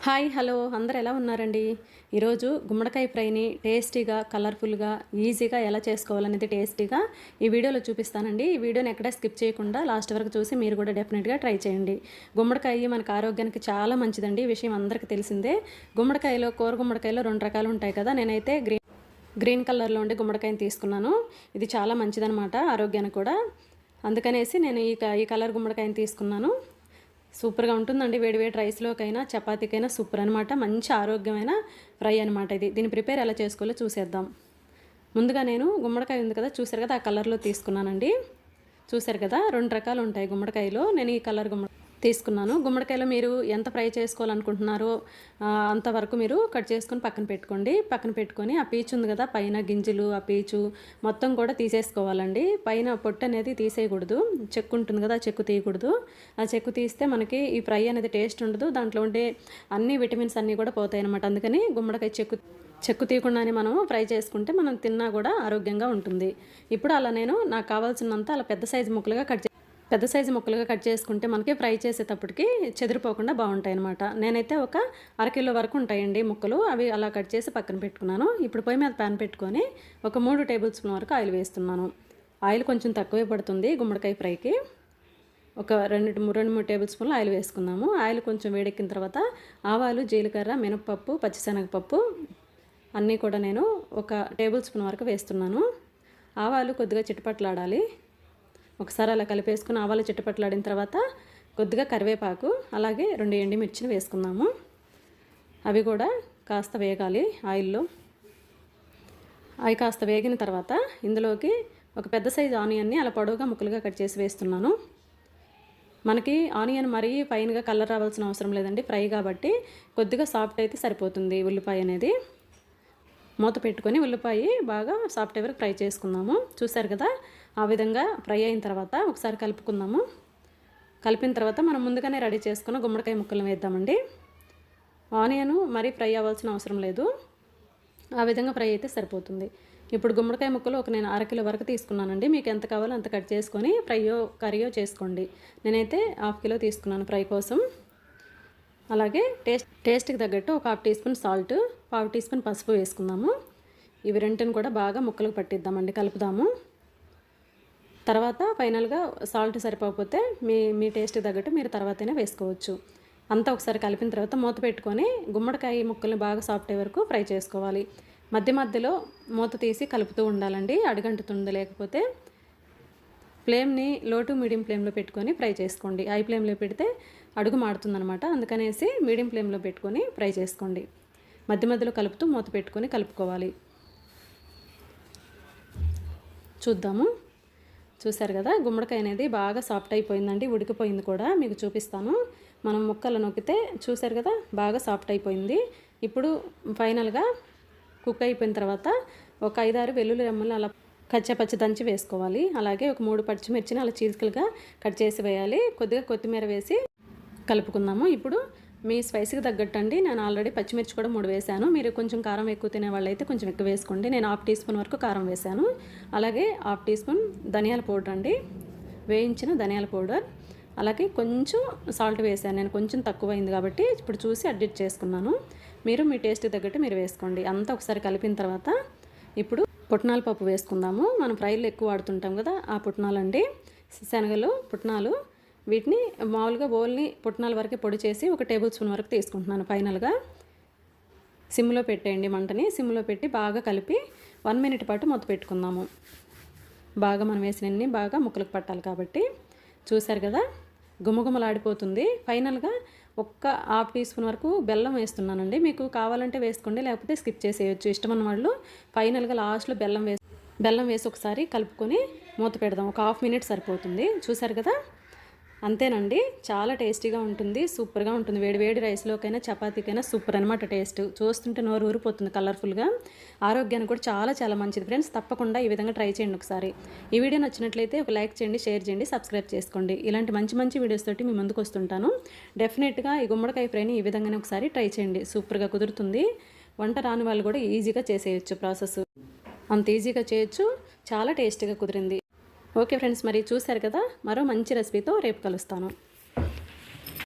Hi hello. అందరు ఎలా ఉన్నారండి? ఈరోజు గుమ్మడికాయ ఫ్రైని టేస్టీగా కలర్ఫుల్గా ఈజీగా ఎలా చేసుకోవాలనేది టేస్టీగా ఈ వీడియోలో చూపిస్తానండి. ఈ వీడియోని ఎక్కడ స్కిప్ చేయకుండా లాస్ట్ వరకు చూసి మీరు కూడా డెఫినెట్గా ట్రై చేయండి. గుమ్మడికాయ మనకు ఆరోగ్యానికి చాలా మంచిదండి. ఈ విషయం అందరికీ తెలిసిందే. గుమ్మడికాయలో కూర గుమ్మడికాయలో రెండు రకాలు ఉంటాయి కదా. నేనైతే గ్రీన్ గ్రీన్ కలర్లో ఉండే గుమ్మడికాయని తీసుకున్నాను. ఇది చాలా మంచిదనమాట ఆరోగ్యానికి కూడా. అందుకనేసి నేను ఈ క- ఈ కలర్ గుమ్మడికాయని తీసుకున్నాను. సూపర్గా ఉంటుందండి. వేడి వేడి రైస్లోకైనా చపాతీకైనా సూపర్ అనమాట మంచి ఆరోగ్యమైన ఫ్రై అనమాట ఇది. దీన్ని ప్రిపేర్ ఎలా చేసుకోవాలో చూసేద్దాం. ముందుగా నేను గుమ్మడికాయ ఉంది కదా చూసారు కదా ఆ కలర్లో తీసుకున్నానండి. చూసారు కదా రెండు రకాలు ఉంటాయి గుమ్మడికాయలో. నేను ఈ కలర్ గుమ్మడి తీసుకున్నాను. గుమ్మడికాయలో మీరు ఎంత ఫ్రై చేసుకోవాలనుకుంటున్నారో అంతవరకు మీరు కట్ చేసుకొని పక్కన పెట్టుకోండి. పక్కన పెట్టుకొని ఆ పీచు ఉంది కదా పైన గింజలు ఆ పీచు మొత్తం కూడా తీసేసుకోవాలండి. పైన పొట్టు అనేది తీసేయకూడదు. చెక్కు ఉంటుంది కదా ఆ చెక్కు తీయకూడదు. ఆ చెక్కు తీస్తే మనకి ఈ ఫ్రై అనేది టేస్ట్ ఉండదు. దాంట్లో ఉండే అన్ని విటమిన్స్ అన్నీ కూడా పోతాయి అనమాట అందుకని గుమ్మడికాయ చెక్కు చెక్కు తీయకుండానే మనం ఫ్రై చేసుకుంటే మనం తిన్నా కూడా ఆరోగ్యంగా ఉంటుంది. ఇప్పుడు అలా నేను నాకు కావాల్సినంత అలా పెద్ద సైజు ముక్కలుగా కట్ పెద్ద సైజు ముక్కలుగా కట్ చేసుకుంటే మనకి ఫ్రై చేసేటప్పటికి చెదిరిపోకుండా బాగుంటాయి అనమాట నేనైతే ఒక అరకిలో వరకు ఉంటాయండి ముక్కలు. అవి అలా కట్ చేసి పక్కన పెట్టుకున్నాను. ఇప్పుడు పొయ్యి మీద ప్యాన్ పెట్టుకొని ఒక మూడు టేబుల్ స్పూన్ వరకు ఆయిల్ వేస్తున్నాను. ఆయిల్ కొంచెం తక్కువే పడుతుంది గుమ్మడికాయ ఫ్రైకి. ఒక రెండు రెండు మూడు టేబుల్ స్పూన్లు ఆయిల్ వేసుకున్నాము ఆయిల్ కొంచెం వేడెక్కిన తర్వాత ఆవాలు జీలకర్ర మినపప్పు పచ్చిశనగపప్పు అన్నీ కూడా నేను ఒక టేబుల్ స్పూన్ వరకు వేస్తున్నాను. ఆవాలు కొద్దిగా చిటపట్లాడాలి. ఒకసారి అలా కలిపేసుకుని ఆవాలు చిట్టపట్లాడిన తర్వాత కొద్దిగా కరివేపాకు అలాగే రెండు ఎండుమిర్చిని వేసుకుందాము. అవి కూడా కాస్త వేగాలి ఆయిల్లో. అవి కాస్త వేగిన తర్వాత ఇందులోకి ఒక పెద్ద సైజు ఆనియన్ని అలా పొడవుగా ముక్కలుగా కట్ చేసి వేస్తున్నాను. మనకి ఆనియన్ మరీ ఫైన్గా కలర్ రావాల్సిన అవసరం లేదండి ఫ్రై కాబట్టి కొద్దిగా సాఫ్ట్ అయితే సరిపోతుంది ఉల్లిపాయ అనేది. మూత పెట్టుకొని ఉల్లిపాయ బాగా సాఫ్ట్ అయ్యే ఫ్రై చేసుకుందాము. చూసారు కదా ఆ విధంగా ఫ్రై అయిన తర్వాత ఒకసారి కలుపుకుందాము. కలిపిన తర్వాత మనం ముందుగానే రెడీ చేసుకున్న గుమ్మడికాయ ముక్కలను వేద్దామండి. ఆనియన్ మరీ ఫ్రై అవ్వాల్సిన అవసరం లేదు. ఆ విధంగా ఫ్రై అయితే సరిపోతుంది. ఇప్పుడు గుమ్మడికాయ ముక్కలు ఒక నేను అరకిలో వరకు తీసుకున్నానండి. మీకు ఎంత కావాలో అంత కట్ చేసుకొని ఫ్రైయో కర్రీయో చేసుకోండి. నేనైతే హాఫ్ కిలో తీసుకున్నాను ఫ్రై కోసం. అలాగే టేస్ట్ టేస్ట్కి తగ్గట్టు ఒక హాఫ్ టీ స్పూన్ సాల్ట్ పావు టీ స్పూన్ పసుపు వేసుకుందాము. ఇవి రెంటిని కూడా బాగా ముక్కలకు పట్టిద్దామండి. కలుపుదాము. తర్వాత ఫైనల్గా సాల్ట్ సరిపోకపోతే మీ మీ టేస్ట్కి తగ్గట్టు మీరు తర్వాతనే వేసుకోవచ్చు. అంతా ఒకసారి కలిపిన తర్వాత మూత పెట్టుకొని గుమ్మడికాయ ముక్కల్ని బాగా సాఫ్ట్ అయ్యే వరకు ఫ్రై చేసుకోవాలి. మధ్య మధ్యలో మూత తీసి కలుపుతూ ఉండాలండి అడుగంటుతుంది లేకపోతే ఫ్లేమ్ని లో టు మీడియం ఫ్లేమ్లో పెట్టుకొని ఫ్రై చేసుకోండి. హై ఫ్లేమ్లో పెడితే అడుగు మాడుతుందనమాట అందుకనేసి మీడియం ఫ్లేమ్లో పెట్టుకొని ఫ్రై చేసుకోండి. మధ్య మధ్యలో కలుపుతూ మూత పెట్టుకొని కలుపుకోవాలి. చూద్దాము. చూసారు కదా? గుమ్మడికాయ అనేది బాగా సాఫ్ట్ అయిపోయిందండి ఉడికిపోయింది కూడా. మీకు చూపిస్తాను. మనం ముక్కలు నొక్కితే చూసారు కదా? బాగా సాఫ్ట్ అయిపోయింది. ఇప్పుడు ఫైనల్గా కుక్ అయిపోయిన తర్వాత ఒక ఐదారు వెల్లుల్లి రెమ్మలు అలా కచ్చపచ్చ దంచి వేసుకోవాలి. అలాగే ఒక మూడు పచ్చిమిర్చిని అలా చీలికలుగా కట్ చేసి వేయాలి. కొద్దిగా కొత్తిమీర వేసి కలుపుకుందాము. ఇప్పుడు మీ స్పైసీకి తగ్గట్టు అండి నేను ఆల్రెడీ పచ్చిమిర్చి కూడా మూడు వేశాను మీరు కొంచెం కారం ఎక్కువ తినే వాళ్ళైతే కొంచెం ఎక్కువ వేసుకోండి. నేను హాఫ్ టీ స్పూన్ వరకు కారం వేశాను అలాగే హాఫ్ టీ స్పూన్ ధనియాల పౌడర్ అండి. వేయించిన ధనియాల పౌడర్. అలాగే కొంచెం సాల్ట్ వేసాను. నేను కొంచెం తక్కువ అయింది కాబట్టి ఇప్పుడు చూసి అడ్జస్ట్ చేసుకున్నాను. మీరు మీ టేస్ట్కి తగ్గట్టు మీరు వేసుకోండి. అంతా ఒకసారి కలిపిన తర్వాత ఇప్పుడు పుట్నాల పప్పు వేసుకుందాము. మనం ఫ్రైలు ఎక్కువ వాడుతుంటాం కదా ఆ పుట్నాలు అండి శనగలు పుట్నాలు వీటిని మామూలుగా బౌల్ని పుట్నాల వరకే పొడి చేసి ఒక టేబుల్ స్పూన్ వరకు తీసుకుంటున్నాను ఫైనల్గా. సిమ్లో పెట్టేయండి మంటని. సిమ్లో పెట్టి బాగా కలిపి వన్ మినిట్ పాటు మూత పెట్టుకుందాము. బాగా మనం వేసినన్ని బాగా ముక్కలకు పట్టాలి కాబట్టి. చూశారు కదా? గుమగుమలాడిపోతుంది. ఫైనల్గా ఒక్క హాఫ్ టీ స్పూన్ వరకు బెల్లం వేస్తున్నానండి. మీకు కావాలంటే వేసుకోండి లేకపోతే స్కిప్ చేసేయచ్చు. ఇష్టమైన వాళ్ళు ఫైనల్గా లాస్ట్లో బెల్లం వేసి బెల్లం వేసి ఒకసారి కలుపుకొని మూత పెడదాం. ఒక హాఫ్ మినిట్ సరిపోతుంది. చూసారు కదా? అంతేనండి. చాలా టేస్టీగా ఉంటుంది సూపర్గా ఉంటుంది. వేడి వేడి రైస్లోకైనా చపాతీకైనా సూపర్ అనమాట టేస్ట్. చూస్తుంటే నోరు ఊరిపోతుంది కలర్ఫుల్గా. ఆరోగ్యానికి కూడా చాలా చాలా మంచిది. ఫ్రెండ్స్ తప్పకుండా ఈ విధంగా ట్రై చేయండి ఒకసారి. ఈ వీడియో నచ్చినట్లయితే ఒక లైక్ చేయండి షేర్ చేయండి సబ్స్క్రైబ్ చేసుకోండి. ఇలాంటి మంచి మంచి వీడియోస్ తోటి మీ ముందుకు వస్తుంటాను. డెఫినెట్గా ఈ గుమ్మడికాయ ఫ్రైని ఈ విధంగానే ఒకసారి ట్రై చేయండి. సూపర్గా కుదురుతుంది. వంట రాని వాళ్ళు కూడా ఈజీగా చేసేయచ్చు ప్రాసెస్. అంత ఈజీగా చేయొచ్చు. చాలా టేస్టీగా కుదిరింది. ఓకే ఫ్రెండ్స్ మరి చూశారు కదా? మరో మంచి రెసిపీతో రేపు కలుస్తాను.